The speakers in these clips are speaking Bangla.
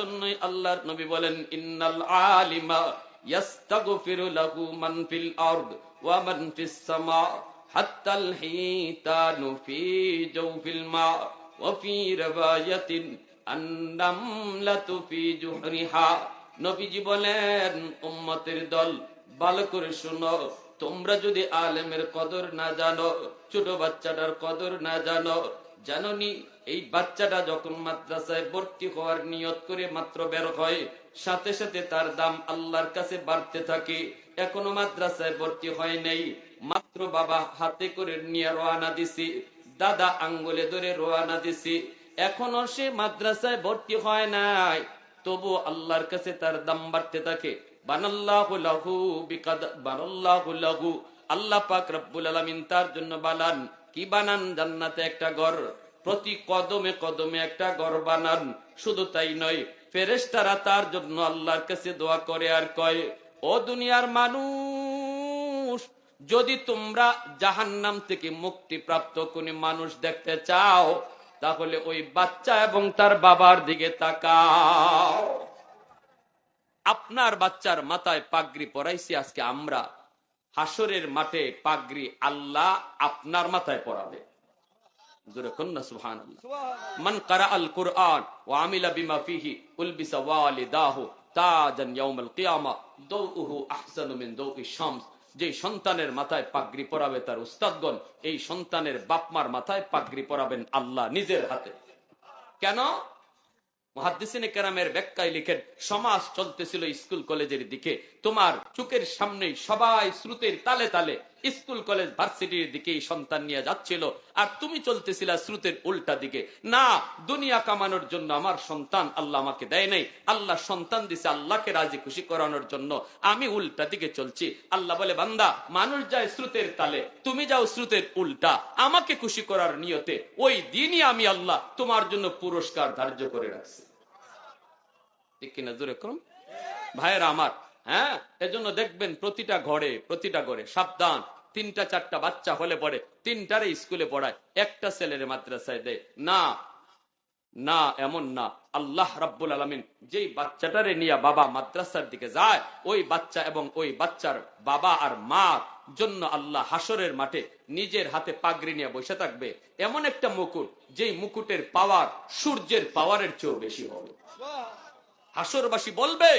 জন্যই আল্লাহর নবী বলেন, ইন্নাল আলিমা লাহু মান ফিল আরদ ওয়া মান ফিস সামা হিতানু ফি জাওফিল মা ওয়া ফি ফি জুহরিহা। নবীজি বলেন, উম্মতের দল, ভালো করে শুনো। তোমরা যদি আলেমের কদর না জানো, ছোট বাচ্চাটার কদর না জানো জাননি, এই বাচ্চাটা যখন মাদ্রাসায় ভর্তি হওয়ার নিয়ত করে মাত্র বের হয়, সাথে সাথে তার দাম আল্লাহর কাছে বাড়তে থাকে। এখনও মাদ্রাসায় ভর্তি হয় নাই, মাত্র বাবা হাতে করে নিয়ে রোয়ানা দিছি, দাদা আঙ্গুলে ধরে রোয়ানা দিছি। এখনও সে মাদ্রাসায় ভর্তি হয় নাই, তবু আল্লাহর কাছে তার দাম বাড়তে থাকে। বানাল্লাহু লাহু বিকাদ আল্লাহ পাক রব্বুল আলামিন তার জন্য বানান কি বানান জান্নাতে একটা ঘর? প্রতি কদমে কদমে একটা ঘর বানান। শুধু তাই নয়, ফেরেশতারা তার জন্য আল্লাহর কাছে দোয়া করে আর কয়, ও দুনিয়ার মানুষ, যদি তোমরা জাহান্নাম থেকে মুক্তি প্রাপ্ত কোন মানুষ দেখতে চাও, তাহলে ওই বাচ্চা এবং তার বাবার দিকে তাকাও। আপনার বাচ্চার মাথায় পাগড়ি পরাইছি আজকে আমরা। হাসরের মাঠে পাগড়ি আল্লাহ আপনার মাথায় পরাবে। জোরে কন্যা মান কারা আল কুরআন ওয়া আমিলা বিমা ফিহি উলবিসা ওয়ালিদাহু তাজান ইয়াউমাল কিয়ামা দাউহু আহসানু মিন দাউই শামস। যে সন্তানের মাথায় পাগড়ি পরাবে তার উস্তাদগণ এই সন্তানের বাপমার মাথায় পাগড়ি পরাবেন আল্লাহ নিজের হাতে। কেন? মহাদিসিনে কেরামের ব্যাখ্যায় লিখেন, সমাজ চলতেছিল স্কুল কলেজের দিকে। তোমার চোখের সামনে সবাই শ্রুতের তালে তালে স্কুল, কলেজ, ভার্সিটির দিকে সন্তান নিয়ে যাচ্ছিল। আর তুমি চলতেছিল শ্রুতের উল্টা দিকে। না, দুনিয়া কামানোর জন্য আমার সন্তান আল্লাহ আমাকে দেয় নাই। আল্লাহ সন্তান দিছে আল্লাহকে রাজি খুশি করানোর জন্য। আমি উল্টা দিকে চলছি। আল্লাহ বলে, বান্দা, মানুষ যায় শ্রুতের তালে, তুমি যাও শ্রুতের উল্টা। আমাকে খুশি করার নিয়তে ওই দিনই আমি আল্লাহ তোমার জন্য পুরস্কার ধার্য করে রাখছি। কিনা? জোরে করুন ভাইয়েরা আমার হ্যাঁ? এজন্য দেখবেন প্রতিটা ঘরে প্রতিটা ঘরে, সাবধান। তিনটা, চারটা বাচ্চা হলে পড়ে তিনটারে স্কুলে পড়ায়, একটা ছেলের মাদ্রাসায় দেয়। না না, এমন না। আল্লাহ রাব্বুল আলমিন যেই বাচ্চাটারে নিয়ে বাবা মাদ্রাসার দিকে যায়, ওই বাচ্চা এবং ওই বাচ্চার বাবা আর মা জন্য আল্লাহ হাসরের মাঠে নিজের হাতে পাগড়ি নিয়ে বসে থাকবে। এমন একটা মুকুট, যেই মুকুটের পাওয়ার সূর্যের পাওয়ারের চেয়েও বেশি হবে। হাসরবাসী বলবে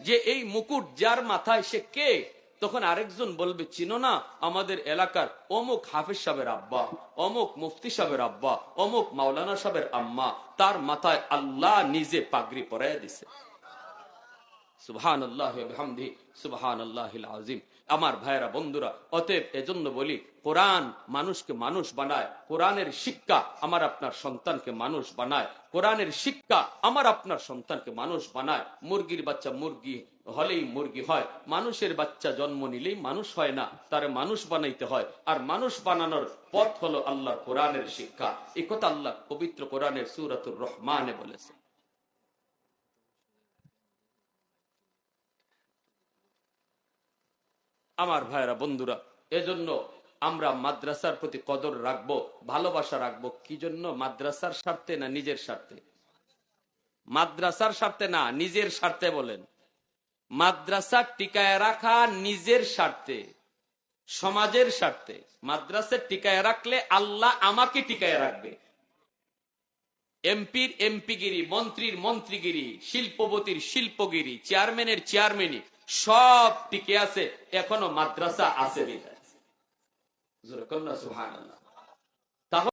যে এই মুকুট যার মাথায় সে কে, তখন আরেকজন বলবে, চিনো না, আমাদের এলাকার অমুক হাফিজ সাহেবের আব্বা, অমুক মুফতি সাহেবের আব্বা, অমুক মাওলানা সাহেবের আম্মা, তার মাথায় আল্লাহ নিজে পাগড়ি পরাই দিছে। আজিম আমার ভাইয়েরা, বন্ধুরা, অতএব এজন্য বলি, কোরআন মানুষকে মানুষ বানায়, কোরআনের শিক্ষা আমার আপনার সন্তানকে মানুষ বানায়, কোরআনের শিক্ষা আমার আপনার সন্তানকে মানুষ বানায়। মুরগির বাচ্চা মুরগি হলেই মুরগি হয়, মানুষের বাচ্চা জন্ম নিলেই মানুষ হয় না, তার মানুষ বানাইতে হয়। আর মানুষ বানানোর পথ হলো আল্লাহ কোরআনের শিক্ষা। এ কথা আল্লাহ পবিত্র কোরআনের সুরাতুর রহমানে বলেছে। আমার ভাইরা বন্ধুরা, এজন্য আমরা মাদ্রাসার প্রতি কদর রাখব, ভালোবাসা রাখব। কি জন্য? মাদ্রাসার স্বার্থে না নিজের স্বার্থে? মাদ্রাসার স্বার্থে না, নিজের স্বার্থে বলেন। মাদ্রাসা টিকায় রাখা নিজের স্বার্থে, সমাজের স্বার্থে। মাদ্রাসা টিকায় রাখলে আল্লাহ আমাকে টিকায় রাখবে। এমপির এমপিগিরি, মন্ত্রীর মন্ত্রীগিরি, শিল্পপতির শিল্পগিরি, চেয়ারম্যানের চেয়ারম্যানই সব টিকে আছে এখনও মাদ্রাসা আছে বিদায় কন্যা সুবহানাল্লাহ।